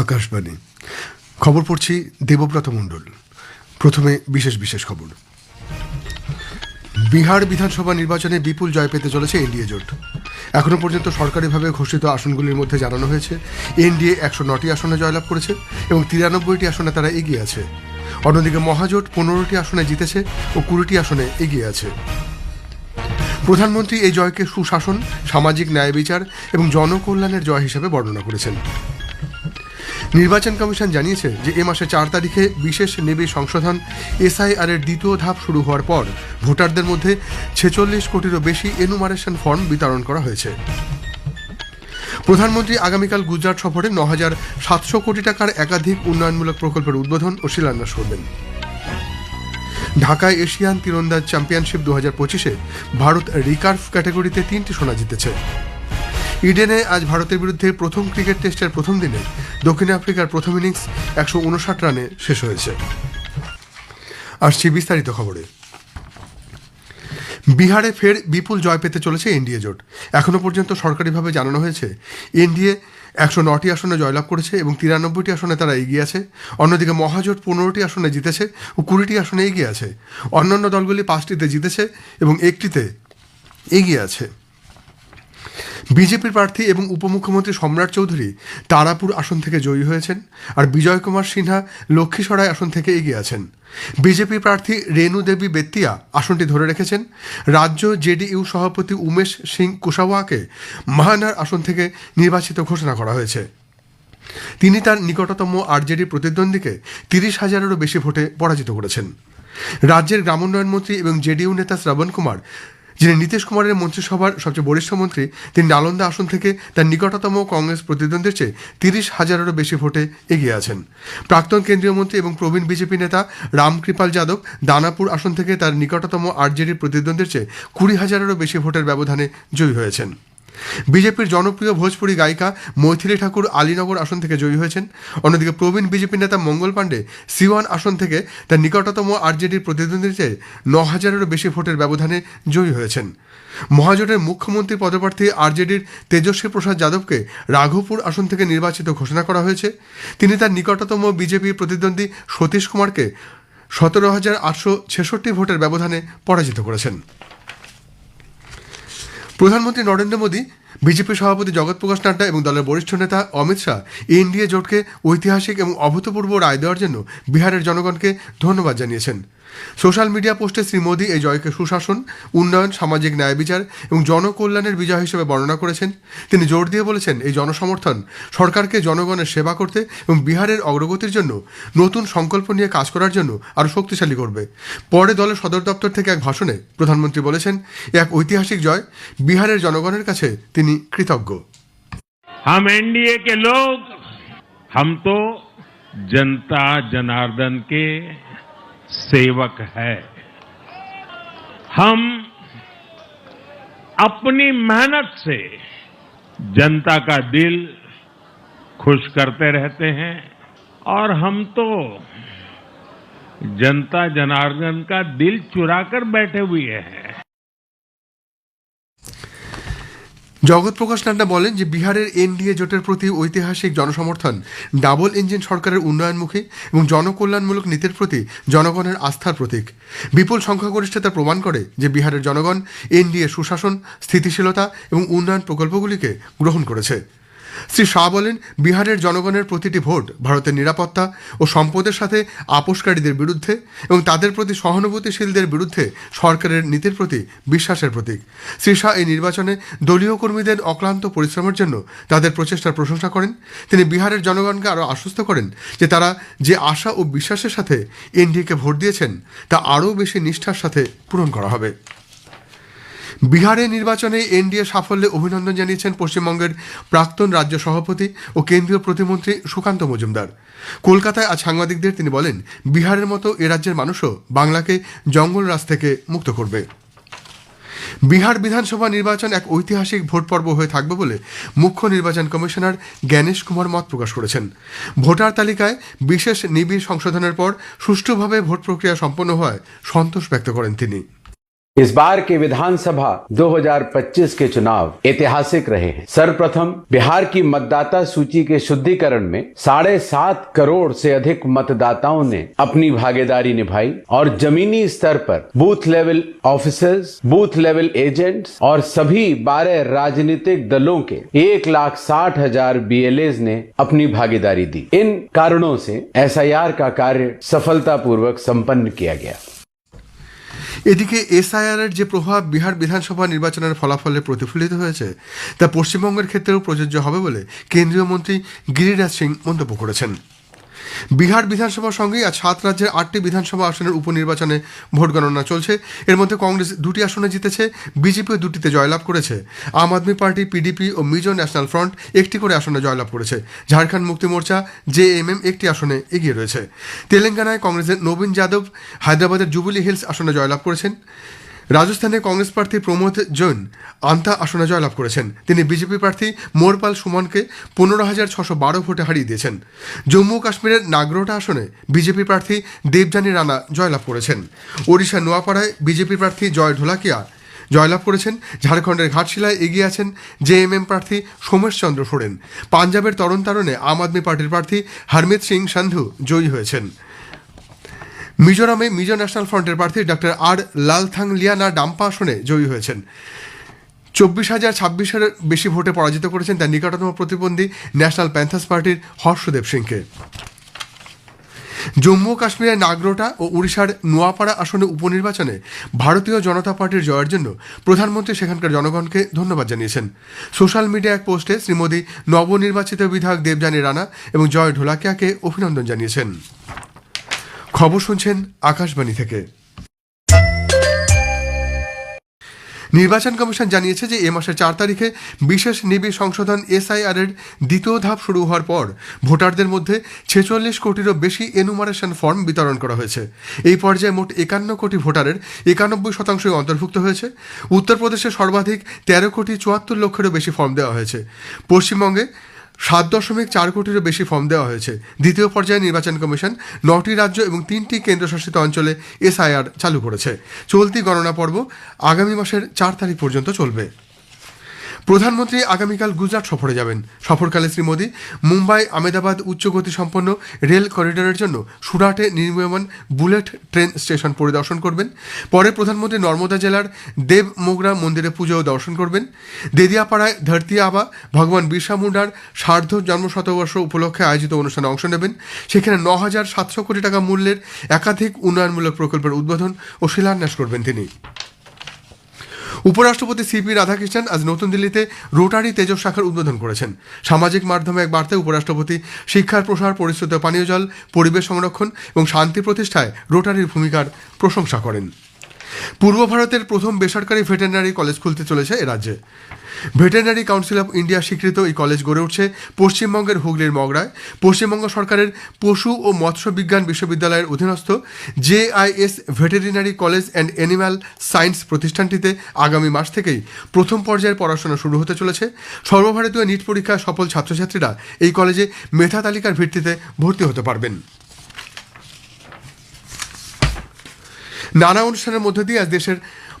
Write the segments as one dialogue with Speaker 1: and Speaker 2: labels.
Speaker 1: আকাশবাণী। খবর পড়ছি দেবব্রত মণ্ডল। প্রথমে বিশেষ বিশেষ খবর। বিহার বিধানসভা নির্বাচনে বিপুল জয় পেতে চলেছে এনডিএ জোট। এখনও পর্যন্ত সরকারিভাবে ঘোষিত আসনগুলির মধ্যে জানানো হয়েছে, এনডিএ একশো নটি আসনে জয়লাভ করেছে এবং তিরানব্বইটি আসনে তারা এগিয়ে আছে। অন্যদিকে মহাজোট পনেরোটি আসনে জিতেছে ও কুড়িটি আসনে এগিয়ে আছে। প্রধানমন্ত্রী এই জয়কে সুশাসন, সামাজিক ন্যায় বিচার এবং জনকল্যাণের জয় হিসেবে বর্ণনা করেছেন। নির্বাচন কমিশন জানিয়েছে যে এ মাসে চার তারিখে বিশেষ নিবিড় সংশোধন, এসআইআর এর দ্বিতীয় ধাপ শুরু হওয়ার পর। ভোটারদের মধ্যে ছেচল্লিশ কোটিরও বেশি এনুমারেশন ফর্ম বিতরণ করা হয়েছে। প্রধানমন্ত্রী আগামীকাল গুজরাট সফরে ন হাজার সাতশো কোটি টাকার একাধিক উন্নয়নমূলক প্রকল্পের উদ্বোধন ও শিলান্যাস করবেন। ঢাকায় এশিয়ান তীরন্দাজ চ্যাম্পিয়নশিপ দু হাজার পঁচিশে ভারত রিকার্ভ ক্যাটাগরিতে তিনটি সোনা জিতেছে। ইডেনে আজ ভারতের বিরুদ্ধে প্রথম ক্রিকেট টেস্টের প্রথম দিনে দক্ষিণ আফ্রিকার প্রথম ইনিংস একশো উনষাট রানে শেষ হয়েছে। আসছি বিস্তারিত খবরে। বিহারে ফের বিপুল জয় পেতে চলেছে এনডিএ জোট। এখনও পর্যন্ত সরকারিভাবে জানানো হয়েছে, এনডিএ একশো নটি আসনে জয়লাভ করেছে এবং তিরানব্বইটি আসনে তারা এগিয়ে আছে। অন্যদিকে মহাজোট পনেরোটি আসনে জিতেছে ও কুড়িটি আসনে এগিয়ে আছে। অন্যান্য দলগুলি পাঁচটিতে জিতেছে এবং একটিতে এগিয়ে আছে। বিজেপির প্রার্থী এবং উপমুখ্যমন্ত্রী সম্রাট চৌধুরী তারাপুর আসন থেকে জয়ী হয়েছেন আর বিজয় কুমার সিনহা লক্ষ্মীসরাই আসন থেকে এগিয়ে আছেন। বিজেপি প্রার্থী রেণু দেবী বেত্তিয়া আসনটি ধরে রেখেছেন। রাজ্য জেডিইউ সভাপতি উমেশ সিং কুশাওয়াকে মাহানার আসন থেকে নির্বাচিত ঘোষণা করা হয়েছে। তিনি তার নিকটতম আরজেডি প্রতিদ্বন্দ্বীকে তিরিশ হাজারেরও বেশি ভোটে পরাজিত করেছেন। রাজ্যের গ্রামোন্নয়ন মন্ত্রী এবং জেডিইউ নেতা শ্রাবণ কুমার যিনি নীতিশ কুমারের মন্ত্রিসভার সবচেয়ে বরিষ্ঠ মন্ত্রী, তিনি নালন্দা আসন থেকে তার নিকটতম কংগ্রেস প্রতিদ্বন্দ্বীর চেয়ে তিরিশ হাজারেরও বেশি ভোটে এগিয়ে আছেন। প্রাক্তন কেন্দ্রীয় মন্ত্রী এবং প্রবীণ বিজেপি নেতা রামকৃপাল যাদব দানাপুর আসন থেকে তার নিকটতম আরজেডির প্রতিদ্বন্দ্বীর চেয়ে কুড়ি হাজারেরও বেশি ভোটের ব্যবধানে জয়ী হয়েছেন। বিজেপির জনপ্রিয় ভোজপুরি গায়িকা মৈথিলী ঠাকুর আলীনগর আসন থেকে জয়ী হয়েছেন। অন্যদিকে প্রবীণ বিজেপি নেতা মঙ্গল পাণ্ডে সিওয়ান আসন থেকে তার নিকটতম আরজেডির চেয়ে ন হাজারেরও বেশি ভোটের ব্যবধানে জয়ী হয়েছেন। মহাজোটের মুখ্যমন্ত্রী পদপ্রার্থী আরজেডির তেজস্বী প্রসাদ যাদবকে রাঘবপুর আসন থেকে নির্বাচিত ঘোষণা করা হয়েছে। তিনি তার নিকটতম বিজেপি প্রতিদ্বন্দ্বী সতীশ কুমারকে সতেরো হাজার আটশো ছেষট্টি ভোটের ব্যবধানে পরাজিত করেছেন। প্রধানমন্ত্রী নরেন্দ্র মোদী বিজেপি সভাপতি জগৎ প্রকাশ নাড্ডা এবং দলের বরিষ্ঠ নেতা অমিত শাহ এনডিএ জোটকে ঐতিহাসিক এবং অভূতপূর্ব রায় দেওয়ার জন্য বিহারের জনগণকে ধন্যবাদ জানিয়েছেন। সোশ্যাল মিডিয়া পোস্টে শ্রী মোদী এই জয়কে সুশাসন, উন্নয়ন, সামাজিক ন্যায় বিচার এবং জনকল্যাণের বিজয় হিসেবে বর্ণনা করেছেন। তিনি জোর দিয়ে বলেছেন, এই জনসমর্থন সরকারকে জনগণের সেবা করতে এবং বিহারের অগ্রগতির জন্য নতুন সংকল্প নিয়ে কাজ করার জন্য আরও শক্তিশালী করবে। পরে দলের সদর দপ্তর থেকে এক ভাষণে প্রধানমন্ত্রী বলেছেন এক ঐতিহাসিক জয়। বিহারের জনগণের কাছে তিনি কৃতজ্ঞ
Speaker 2: हम एनडीए के लोग हम तो जनता जनार्दन के सेवक है हम अपनी मेहनत से जनता का दिल खुश करते रहते हैं और हम तो जनता जनार्दन का दिल चुरा कर बैठे हुए हैं
Speaker 1: জগৎ প্রকাশ নাড্ডা বলেন যে বিহারের এনডিএ জোটের প্রতি ঐতিহাসিক জনসমর্থন ডাবল ইঞ্জিন সরকারের উন্নয়নমুখী এবং জনকল্যাণমূলক নীতির প্রতি জনগণের আস্থার প্রতীক। বিপুল সংখ্যাগরিষ্ঠতা প্রমাণ করে যে বিহারের জনগণ এনডিএ সুশাসন, স্থিতিশীলতা এবং উন্নয়ন প্রকল্পগুলিকে গ্রহণ করেছে। শ্রী শাহ বলেন, বিহারের জনগণের প্রতিটি ভোট ভারতের নিরাপত্তা ও সম্পদের সাথে আপোষকারীদের বিরুদ্ধে এবং তাদের প্রতি সহানুভূতিশীলদের বিরুদ্ধে সরকারের নীতির প্রতি বিশ্বাসের প্রতীক। শ্রী শাহ এই নির্বাচনে দলীয় কর্মীদের অক্লান্ত পরিশ্রমের জন্য তাদের প্রচেষ্টার প্রশংসা করেন। তিনি বিহারের জনগণকে আরও আশ্বস্ত করেন যে তারা যে আশা ও বিশ্বাসের সাথে এনডিএকে ভোট দিয়েছেন, তা আরও বেশি নিষ্ঠার সাথে পূরণ করা হবে। বিহারের নির্বাচনে এনডিএ সাফল্যে অভিনন্দন জানিয়েছেন পশ্চিমবঙ্গের প্রাক্তন রাজ্য সভাপতি ও কেন্দ্রীয় প্রতিমন্ত্রী সুকান্ত মজুমদার। কলকাতায় আজ সাংবাদিকদের তিনি বলেন, বিহারের মতো এ রাজ্যের মানুষও বাংলাকে জঙ্গল রাজ থেকে মুক্ত করবে। বিহার বিধানসভা নির্বাচন এক ঐতিহাসিক ভোট পর্ব হয়ে থাকবে বলে মুখ্য নির্বাচন কমিশনার জ্ঞানেশ কুমার মত প্রকাশ করেছেন। ভোটার তালিকায় বিশেষ নিবিড় সংশোধনের পর সুষ্ঠুভাবে ভোট প্রক্রিয়া সম্পন্ন হওয়ায় সন্তোষ ব্যক্ত করেন তিনি।
Speaker 3: इस बार के विधानसभा 2025 के चुनाव ऐतिहासिक रहे हैं। सर्वप्रथम, बिहार की मतदाता सूची के शुद्धिकरण में साढ़े सात करोड़ से अधिक मतदाताओं ने अपनी भागीदारी निभाई और जमीनी स्तर पर booth level officers, booth level agents और सभी बारह राजनीतिक दलों के एक लाख साठ हज़ार बीएलएज ने अपनी भागीदारी दी। इन कारणों से एसआईआर का कार्य सफलतापूर्वक संपन्न किया गया।
Speaker 1: এদিকে এসআইআর এর যে প্রভাব বিহার বিধানসভা নির্বাচনের ফলাফলে প্রতিফলিত হয়েছে, তা পশ্চিমবঙ্গের ক্ষেত্রেও প্রযোজ্য হবে বলে কেন্দ্রীয় মন্ত্রী গিরিরাজ সিং মন্তব্য করেছেন। বিহার বিধানসভার সঙ্গেই আজ সাত রাজ্যের আটটি বিধানসভা আসনের উপনির্বাচনে ভোট গণনা চলছে। এর মধ্যে কংগ্রেস দুটি আসনে জিতেছে, বিজেপিও দুটিতে জয়লাভ করেছে। আম আদমি পার্টি পিডিপি ও মিজো ন্যাশনাল ফ্রন্ট একটি করে আসনে জয়লাভ করেছে। ঝাড়খণ্ড মুক্তি মোর্চা জেএমএম একটি আসনে এগিয়ে রয়েছে। তেলেঙ্গানায় কংগ্রেসের নবীন যাদব, হায়দ্রাবাদের জুবিলি হিলস আসনে জয়লাভ করেছেন। রাজস্থানে কংগ্রেস প্রার্থী প্রমোদ জৈন আন্তা আসনে জয়লাভ করেছেন। তিনি বিজেপি প্রার্থী মোরপাল সুমনকে পনেরো হাজার ছশো বারো ভোটে হারিয়ে দিয়েছেন। জম্মু কাশ্মীরের নাগরোটা আসনে বিজেপি প্রার্থী দেবযানী রানা জয়লাভ করেছেন। ওড়িশার নোয়াপাড়ায় বিজেপি প্রার্থী জয় ঢোলাকিয়া জয়লাভ করেছেন। ঝাড়খণ্ডের ঘাটশিলায় এগিয়ে আছেন জেএমএম প্রার্থী সোমেশ চন্দ্র সোরেন। পাঞ্জাবের তরণ তারণে আম আদমি পার্টির প্রার্থী হরমিত সিং সান্ধু জয়ী হয়েছেন। মিজোরামে মিজো ন্যাশনাল ফ্রন্টের প্রার্থী doctor R Lalthangliana Dampa আসনে জয়ী হয়েছেন। চব্বিশ হাজার ছাব্বিশের বেশি ভোটে পরাজিত করেছেন তার নিকটতম প্রতিবন্ধী ন্যাশনাল প্যান্থার্স পার্টির হর্ষদেব সিংকে। জম্মু কাশ্মীরের নাগরোটা ও উড়িষ্যার নোয়াপাড়া আসনে উপনির্বাচনে ভারতীয় জনতা পার্টির জয়ের জন্য প্রধানমন্ত্রী সেখানকার জনগণকে ধন্যবাদ জানিয়েছেন। সোশ্যাল মিডিয়া এক পোস্টে শ্রী মোদী নবনির্বাচিত বিধায়ক দেবযানী রানা এবং জয় ঢোলাকিয়াকে অভিনন্দন জানিয়েছেন। খবর শুনছেন আকাশবাণী থেকে। নির্বাচন কমিশন জানিয়েছে যে এ মাসের চার তারিখে বিশেষ নিবিড় সংশোধন এসআইআর এর দ্বিতীয় ধাপ শুরু হওয়ার পর ভোটারদের মধ্যে ছেচল্লিশ কোটিরও বেশি এনুমারেশন ফর্ম বিতরণ করা হয়েছে। এই পর্যায়ে মোট একান্ন কোটি ভোটারের একানব্বই শতাংশই অন্তর্ভুক্ত হয়েছে। উত্তরপ্রদেশে সর্বাধিক তেরো কোটি চুয়াত্তর লক্ষেরও বেশি ফর্ম দেওয়া হয়েছে। পশ্চিমবঙ্গে সাত দশমিক চার কোটিরও বেশি ফর্ম দেওয়া হয়েছে। দ্বিতীয় পর্যায়ে নির্বাচন কমিশন নটি রাজ্য এবং তিনটি কেন্দ্রশাসিত অঞ্চলে এসআইআর চালু করেছে। চলতি গণনা পর্ব আগামী মাসের চার তারিখ পর্যন্ত চলবে। প্রধানমন্ত্রী আগামীকাল গুজরাট সফরে যাবেন। সফরকালে শ্রী মোদী মুম্বাই আমেদাবাদ উচ্চগতি সম্পন্ন রেল করিডোরের জন্য সুরাটে নির্মীয়মান বুলেট ট্রেন স্টেশন পরিদর্শন করবেন। পরে প্রধানমন্ত্রী নর্মদা জেলার দেব মোগরা মন্দিরে পুজো দর্শন করবেন। দেদিয়াপাড়ায় ধরতি আবা, ভগবান বিরসা মুন্ডার সার্ধ জন্ম শতবর্ষ উপলক্ষে আয়োজিত অনুষ্ঠানে অংশ নেবেন। সেখানে ন হাজার সাতশো কোটি টাকা মূল্যের একাধিক উন্নয়নমূলক প্রকল্পের উদ্বোধন ও শিলান্যাস করবেন তিনি। উপরাষ্ট্রপতি সিপি রাধাকৃষ্ণন আজ নতুন দিল্লিতে রোটারি তেজস শাখার উদ্বোধন করেছেন। সামাজিক মাধ্যমে এক বার্তায় উপরাষ্ট্রপতি শিক্ষার প্রসার, পরিশ্রুত পানীয় জল, পরিবেশ সংরক্ষণ এবং শান্তি প্রতিষ্ঠায় রোটারির ভূমিকার প্রশংসা করেন। পূর্ব ভারতের প্রথম বেসরকারি ভেটেরিনারি কলেজ খুলতে চলেছে এ রাজ্যে। ভেটেরিনারি কাউন্সিল অফ ইন্ডিয়া স্বীকৃত এই কলেজ গড়ে উঠছে পশ্চিমবঙ্গের হুগলির মগরায়। পশ্চিমবঙ্গ সরকারের পশু ও মৎস্য বিজ্ঞান বিশ্ববিদ্যালয়ের অধীনস্থ JIS Veterinary College and Animal Science প্রতিষ্ঠানটিতে আগামী মাস থেকেই প্রথম পর্যায়ের পড়াশোনা শুরু হতে চলেছে। সর্বভারতীয় নিট পরীক্ষায় সফল ছাত্রছাত্রীরা এই কলেজে মেধা তালিকার ভিত্তিতে ভর্তি হতে পারবেন। নানা অনুষ্ঠানের মধ্য দিয়ে আজ দেশের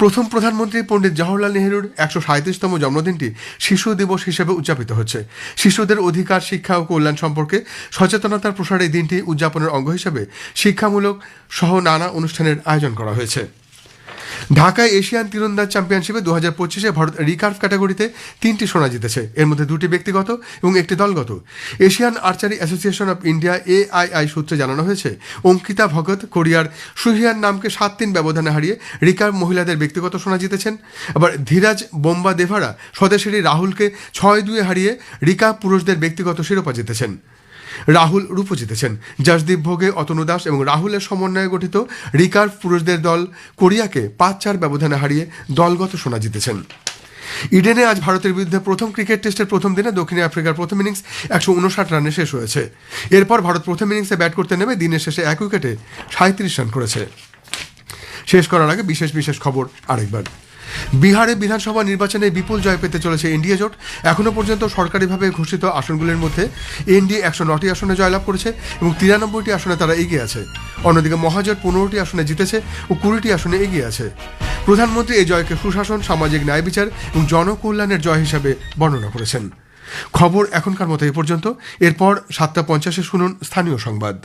Speaker 1: প্রথম প্রধানমন্ত্রী পণ্ডিত জওহরলাল নেহরুর একশো সাঁত্রিশতম জন্মদিনটি শিশু দিবস হিসেবে উদযাপিত হচ্ছে। শিশুদের অধিকার, শিক্ষা ও কল্যাণ সম্পর্কে সচেতনতার প্রসারে দিনটি উদযাপনের অঙ্গ হিসেবে শিক্ষামূলক সহ নানা অনুষ্ঠানের আয়োজন করা হয়েছে। ঢাকায় এশিয়ান তীরন্দাজ চ্যাম্পিয়নশিপে দু হাজার পঁচিশে ভারত রিকার্ভ ক্যাটাগরিতে তিনটি সোনা জিতেছে। এর মধ্যে দুটি ব্যক্তিগত এবং একটি দলগত। Asian Archery Association of India AII সূত্রে জানানো হয়েছে, অঙ্কিতা ভগত কোরিয়ার সুহিয়ান নামকে সাত তিন ব্যবধানে হারিয়ে রিকার্ভ মহিলাদের ব্যক্তিগত সোনা জিতেছেন। আবার ধীরাজ বোম্বা দেভারা স্বদেশেরই রাহুলকে ছয় দুয়ে হারিয়ে রিকার্ভ পুরুষদের ব্যক্তিগত শিরোপা জিতেছেন। রাহুল রূপ জিতেছেন। জসদীপ ভোগে অতনু দাস এবং রাহুলের সমন্বয়ে গঠিত রিকার্ভ পুরুষদের দল কোরিয়াকে পাঁচ চার ব্যবধানে হারিয়ে দলগত সোনা জিতেছেন। ইডেনে আজ ভারতের বিরুদ্ধে প্রথম ক্রিকেট টেস্টের প্রথম দিনে দক্ষিণ আফ্রিকার প্রথম ইনিংস একশো উনষাট রানে শেষ হয়েছে। এরপর ভারত প্রথম ইনিংসে ব্যাট করতে নেমে দিনের শেষে এক উইকেটে সাঁত্রিশ রান করেছে। শেষ করার আগে বিশেষ বিশেষ খবর আরেকবার। বিহারে বিধানসভা নির্বাচনে বিপুল জয় পেতে চলেছে এনডিএ জোট। এখনও পর্যন্ত সরকারিভাবে ঘোষিত আসনগুলির মধ্যে এনডিএ একশো নটি আসনে জয়লাভ করেছে এবং তিরানব্বইটি আসনে তারা এগিয়ে আছে। অন্যদিকে মহাজোট পনেরোটি আসনে জিতেছে ও কুড়িটি আসনে এগিয়ে আছে। প্রধানমন্ত্রী এই জয়কে সুশাসন, সামাজিক ন্যায় বিচার এবং জনকল্যাণের জয় হিসাবে বর্ণনা করেছেন। খবর এখনকার মতো এ পর্যন্ত। এরপর সাতটা পঞ্চাশে শুনুন স্থানীয় সংবাদ।